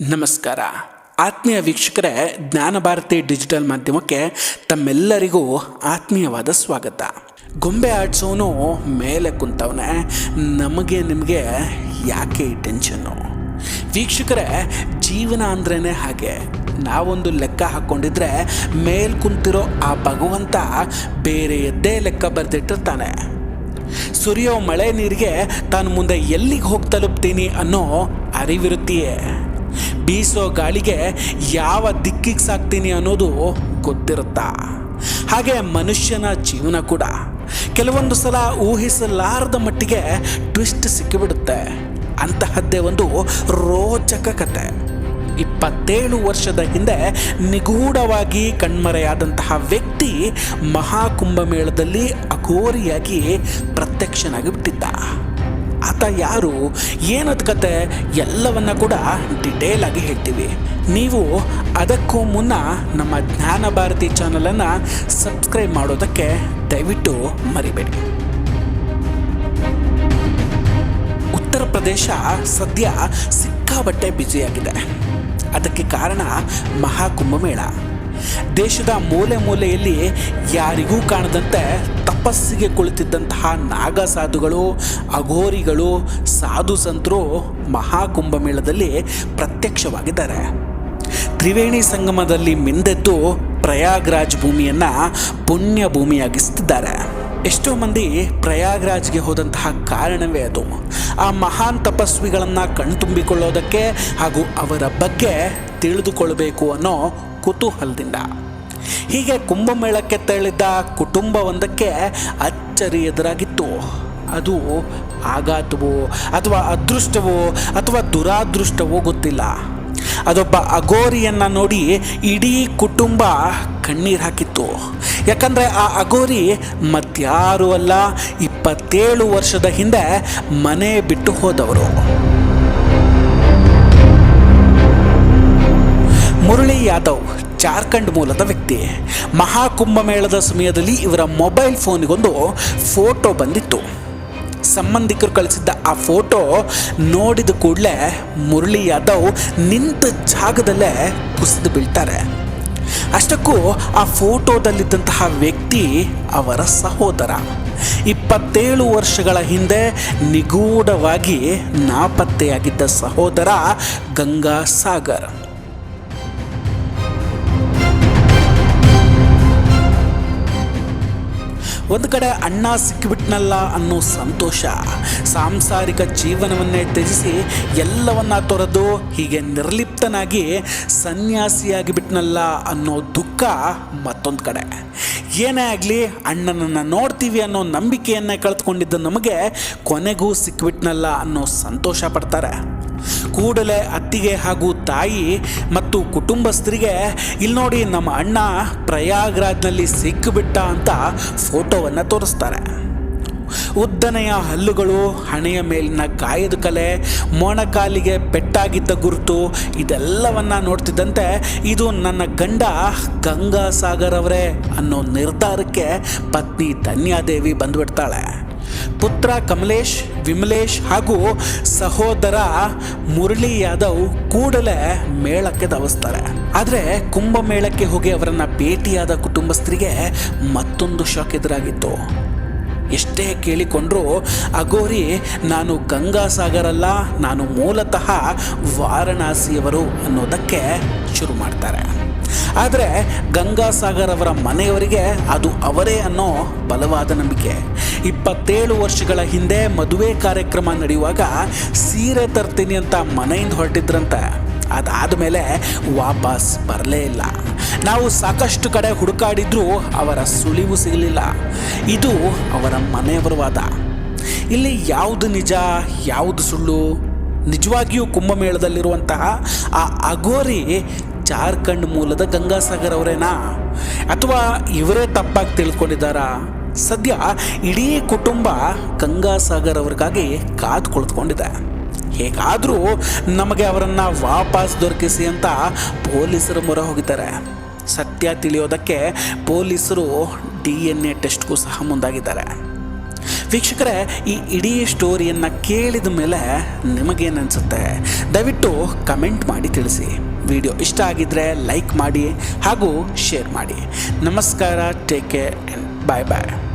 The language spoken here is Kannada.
ನಮಸ್ಕಾರ. ಆತ್ಮೀಯ ವೀಕ್ಷಕರೇ ಜ್ಞಾನ ಭಾರತಿ ಡಿಜಿಟಲ್ ಮಾಧ್ಯಮಕ್ಕೆ ತಮ್ಮೆಲ್ಲರಿಗೂ ಆತ್ಮೀಯವಾದ ಸ್ವಾಗತ. ಗೊಂಬೆ ಆಡ್ಸೋನು ಮೇಲೆ ಕುಂತವನೆ, ನಮಗೆ ನಿಮಗೆ ಯಾಕೆ ಈ ಟೆನ್ಷನ್ನು? ವೀಕ್ಷಕರೇ, ಜೀವನ ಅಂದ್ರೇ ಹಾಗೆ. ನಾವೊಂದು ಲೆಕ್ಕ ಹಾಕ್ಕೊಂಡಿದ್ರೆ ಮೇಲ್ ಕುಂತಿರೋ ಆ ಭಗವಂತ ಬೇರೆಯದ್ದೇ ಲೆಕ್ಕ ಬರೆದಿಟ್ಟಿರ್ತಾನೆ. ಸುರಿಯೋ ಮಳೆ ನೀರಿಗೆ ತಾನು ಮುಂದೆ ಎಲ್ಲಿಗೆ ಹೋಗಿ ತಲುಪ್ತೀನಿ ಅನ್ನೋ ಅರಿವಿರುತ್ತೆಯೇ? ಬೀಸೋ ಗಾಳಿಗೆ ಯಾವ ದಿಕ್ಕಿಗೆ ಸಾಕ್ತೀನಿ ಅನ್ನೋದು ಗೊತ್ತಿರುತ್ತಾ? ಹಾಗೆ ಮನುಷ್ಯನ ಜೀವನ ಕೂಡ. ಕೆಲವೊಂದು ಸಲ ಊಹಿಸಲಾರದ ಮಟ್ಟಿಗೆ ಟ್ವಿಸ್ಟ್ ಸಿಕ್ಕಿಬಿಡುತ್ತೆ. ಅಂತಹದ್ದೇ ಒಂದು ರೋಚಕ ಕತೆ. ಇಪ್ಪತ್ತೇಳು ವರ್ಷದ ಹಿಂದೆ ನಿಗೂಢವಾಗಿ ಕಣ್ಮರೆಯಾದಂತಹ ವ್ಯಕ್ತಿ ಮಹಾಕುಂಭಮೇಳದಲ್ಲಿ ಅಘೋರಿಯಾಗಿ ಪ್ರತ್ಯಕ್ಷನಾಗಿ ಬಿಟ್ಟಿದ್ದ ಆತ ಯಾರು ಏನದ ಕತೆ, ಎಲ್ಲವನ್ನ ಕೂಡ ಡಿಟೇಲ್ ಆಗಿ ಹೇಳ್ತೀವಿ. ನೀವು ಅದಕ್ಕೂ ಮುನ್ನ ನಮ್ಮ ಜ್ಞಾನ ಭಾರತಿ ಚಾನಲನ್ನು ಸಬ್ಸ್ಕ್ರೈಬ್ ಮಾಡೋದಕ್ಕೆ ದಯವಿಟ್ಟು ಮರಿಬೇಡಿ. ಉತ್ತರ ಪ್ರದೇಶ ಸದ್ಯ ಸಿಕ್ಕಾಬಟ್ಟೆ ಬ್ಯುಸಿಯಾಗಿದೆ ಅದಕ್ಕೆ ಕಾರಣ ಮಹಾಕುಂಭಮೇಳ ದೇಶದ ಮೂಲೆ ಮೂಲೆಯಲ್ಲಿ ಯಾರಿಗೂ ಕಾಣದಂತೆ ತಪಸ್ಸಿಗೆ ಕುಳಿತಿದ್ದಂತಹ ನಾಗ ಸಾಧುಗಳು ಅಘೋರಿಗಳು, ಸಾಧು ಸಂತರು ಮಹಾಕುಂಭಮೇಳದಲ್ಲಿ ಪ್ರತ್ಯಕ್ಷವಾಗಿದ್ದಾರೆ. ತ್ರಿವೇಣಿ ಸಂಗಮದಲ್ಲಿ ಮಿಂದೆದ್ದು ಪ್ರಯಾಗ್ರಾಜ್ ಭೂಮಿಯನ್ನು ಪುಣ್ಯ ಭೂಮಿಯಾಗಿಸುತ್ತಿದ್ದಾರೆ ಎಷ್ಟೋ ಮಂದಿ ಪ್ರಯಾಗ್ರಾಜ್ಗೆ ಹೋದಂತಹ ಕಾರಣವೇ ಅದು. ಆ ಮಹಾನ್ ತಪಸ್ವಿಗಳನ್ನು ಕಣ್ತುಂಬಿಕೊಳ್ಳೋದಕ್ಕೆ ಹಾಗೂ ಅವರ ಬಗ್ಗೆ ತಿಳಿದುಕೊಳ್ಳಬೇಕು ಅನ್ನೋ ಕುತೂಹಲದಿಂದ. ಹೀಗೆ ಕುಂಭಮೇಳಕ್ಕೆ ತೆರಳಿದ್ದ ಕುಟುಂಬವೊಂದಕ್ಕೆ ಅಚ್ಚರಿ ಎದುರಾಗಿತ್ತು. ಅದು ಆಘಾತವೋ ಅಥವಾ ಅದೃಷ್ಟವೋ ಅಥವಾ ದುರಾದೃಷ್ಟವೋ ಗೊತ್ತಿಲ್ಲ. ಅದೊಬ್ಬ ಅಗೋರಿಯನ್ನು ನೋಡಿ ಇಡೀ ಕುಟುಂಬ ಕಣ್ಣೀರು ಹಾಕಿತ್ತು. ಯಾಕಂದರೆ ಆ ಅಗೋರಿ ಮತ್ಯಾರು ಅಲ್ಲ, ಇಪ್ಪತ್ತೇಳು ವರ್ಷದ ಹಿಂದೆ ಮನೆ ಬಿಟ್ಟು ಹೋದವರು. ಮುರಳಿ ಯಾದವ್, ಜಾರ್ಖಂಡ್ ಮೂಲದ ವ್ಯಕ್ತಿ. ಮಹಾಕುಂಭಮೇಳದ ಸಮಯದಲ್ಲಿ ಇವರ ಮೊಬೈಲ್ ಫೋನಿಗೊಂದು ಫೋಟೋ ಬಂದಿತ್ತು. ಸಂಬಂಧಿಕರು ಕಳಿಸಿದ್ದ ಆ ಫೋಟೋ ನೋಡಿದ ಕೂಡಲೇ ಮುರಳಿ ಯಾದವ್ ನಿಂತ ಜಾಗದಲ್ಲೇ ಕುಸಿದು ಬೀಳ್ತಾರೆ. ಅಷ್ಟಕ್ಕೂ ಆ ಫೋಟೋದಲ್ಲಿದ್ದಂತಹ ವ್ಯಕ್ತಿ ಅವರ ಸಹೋದರ. ಇಪ್ಪತ್ತೇಳು ವರ್ಷಗಳ ಹಿಂದೆ ನಿಗೂಢವಾಗಿ ನಾಪತ್ತೆಯಾಗಿದ್ದ ಸಹೋದರ ಗಂಗಾ ಸಾಗರ್ ಒಂದು ಕಡೆ ಅಣ್ಣ ಸಿಕ್ಕಿಬಿಟ್ನಲ್ಲ ಅನ್ನೋ ಸಂತೋಷ. ಸಾಂಸಾರಿಕ ಜೀವನವನ್ನೇ ತ್ಯಜಿಸಿ ಎಲ್ಲವನ್ನ ತೊರೆದು ಹೀಗೆ ನಿರ್ಲಿಪ್ತನಾಗಿ ಸನ್ಯಾಸಿಯಾಗಿ ಬಿಟ್ನಲ್ಲ ಅನ್ನೋ ದುಃಖ ಮತ್ತೊಂದು ಕಡೆ. ಏನೇ ಆಗಲಿ ಅಣ್ಣನನ್ನು ನೋಡ್ತೀವಿ ಅನ್ನೋ ನಂಬಿಕೆಯನ್ನೇ ಕಳೆದುಕೊಂಡಿದ್ದ ನಮಗೆ ಕೊನೆಗೂ ಸಿಕ್ಕಿಬಿಟ್ನಲ್ಲ ಅನ್ನೋ ಸಂತೋಷ ಪಡ್ತಾರೆ. ಕೂಡಲೇ ಅತ್ತಿಗೆ ಹಾಗೂ ತಾಯಿ ಮತ್ತು ಕುಟುಂಬಸ್ಥರಿಗೆ ಇಲ್ಲಿ ನೋಡಿ ನಮ್ಮ ಅಣ್ಣ ಪ್ರಯಾಗ್ರಾಜ್ನಲ್ಲಿ ಸಿಕ್ಕಿಬಿಟ್ಟ ಅಂತ ಫೋಟೋವನ್ನು ತೋರಿಸ್ತಾರೆ. ಉದ್ದನೆಯ ಹಲ್ಲುಗಳು ಹಣೆಯ ಮೇಲಿನ ಗಾಯದ ಕಲೆ, ಮೊಣಕಾಲಿಗೆ ಪೆಟ್ಟಾಗಿದ್ದ ಗುರುತು, ಇದೆಲ್ಲವನ್ನ ನೋಡ್ತಿದ್ದಂತೆ ಇದು ನನ್ನ ಗಂಡ ಗಂಗಾ ಸಾಗರ್ ಅವರೇ ಅನ್ನೋ ನಿರ್ಧಾರಕ್ಕೆ ಪತ್ನಿ ಧನ್ಯಾದೇವಿ ಬಂದ್ಬಿಡ್ತಾಳೆ. ಪುತ್ರ ಕಮಲೇಶ್, ವಿಮಲೇಶ್ ಹಾಗೂ ಸಹೋದರ ಮುರಳಿ ಯಾದವ್ ಕೂಡಲೇ ಮೇಳಕ್ಕೆ ಧಾವಿಸ್ತಾರೆ. ಆದರೆ ಕುಂಭಮೇಳಕ್ಕೆ ಹೋಗಿ ಅವರನ್ನು ಭೇಟಿಯಾದ ಕುಟುಂಬಸ್ಥರಿಗೆ ಮತ್ತೊಂದು ಶಾಕ್ ಎದುರಾಗಿತ್ತು. ಎಷ್ಟೇ ಕೇಳಿಕೊಂಡ್ರೂ, ಅಗೋರಿ, ನಾನು ಗಂಗಾಸಾಗರಲ್ಲ, ನಾನು ಮೂಲತಃ ವಾರಣಾಸಿಯವರು ಅನ್ನೋದಕ್ಕೆ ಶುರು ಮಾಡ್ತಾರೆ. ಆದರೆ ಗಂಗಾಸಾಗರ್ ಅವರ ಮನೆಯವರಿಗೆ ಅದು ಅವರೇ ಅನ್ನೋ ಬಲವಾದ ನಂಬಿಕೆ. ಇಪ್ಪತ್ತೇಳು ವರ್ಷಗಳ ಹಿಂದೆ ಮದುವೆ ಕಾರ್ಯಕ್ರಮ ನಡೆಯುವಾಗ ಸೀರೆ ತರ್ತೀನಿ ಅಂತ ಮನೆಯಿಂದ ಹೊರಟಿದ್ರಂತೆ. ಅದಾದ ಮೇಲೆ ವಾಪಸ್ ಬರಲೇ ಇಲ್ಲ. ನಾವು ಸಾಕಷ್ಟು ಕಡೆ ಹುಡುಕಾಡಿದ್ರೂ ಅವರ ಸುಳಿವು ಸಿಗಲಿಲ್ಲ. ಇದು ಅವರ ಮನೆಯವರ ವಾದ. ಇಲ್ಲಿ ಯಾವುದು ನಿಜ, ಯಾವುದು ಸುಳ್ಳು? ನಿಜವಾಗಿಯೂ ಕುಂಭಮೇಳದಲ್ಲಿರುವಂತಹ ಆ ಅಗೋರಿ ಜಾರ್ಖಂಡ್ ಮೂಲದ ಗಂಗಾಸಾಗರ್ ಅವರೇನಾ? ಅಥವಾ ಇವರೇ ತಪ್ಪಾಗಿ ತಿಳ್ಕೊಂಡಿದ್ದಾರಾ? ಸದ್ಯ ಇಡೀ ಕುಟುಂಬ ಗಂಗಾಸಾಗರ್ ಅವ್ರಿಗಾಗಿ ಕಾದು ಕುಳಿತುಕೊಂಡಿದೆ. ಹೇಗಾದರೂ ನಮಗೆ ಅವರನ್ನು ವಾಪಸ್ ದೊರಕಿಸಿ ಅಂತ ಪೊಲೀಸರು ಮೊರೆ ಹೋಗಿದ್ದಾರೆ. ಸತ್ಯ ತಿಳಿಯೋದಕ್ಕೆ ಪೊಲೀಸರು ಡಿ ಎನ್ ಎ ಟೆಸ್ಟ್ಗೂ ಸಹ ಮುಂದಾಗಿದ್ದಾರೆ. ವೀಕ್ಷಕರೇ, ಈ ಇಡೀ ಸ್ಟೋರಿಯನ್ನು ಕೇಳಿದ ಮೇಲೆ ನಿಮಗೇನು ಅನಿಸುತ್ತೆ? ದಯವಿಟ್ಟು ಕಮೆಂಟ್ ಮಾಡಿ ತಿಳಿಸಿ. ವಿಡಿಯೋ ಇಷ್ಟ ಆಗಿದ್ದರೆ ಲೈಕ್ ಮಾಡಿ ಹಾಗೂ ಶೇರ್ ಮಾಡಿ. ನಮಸ್ಕಾರ, ಟೇಕ್ ಕೇರ್ ಬಾಯ್ ಬಾಯ್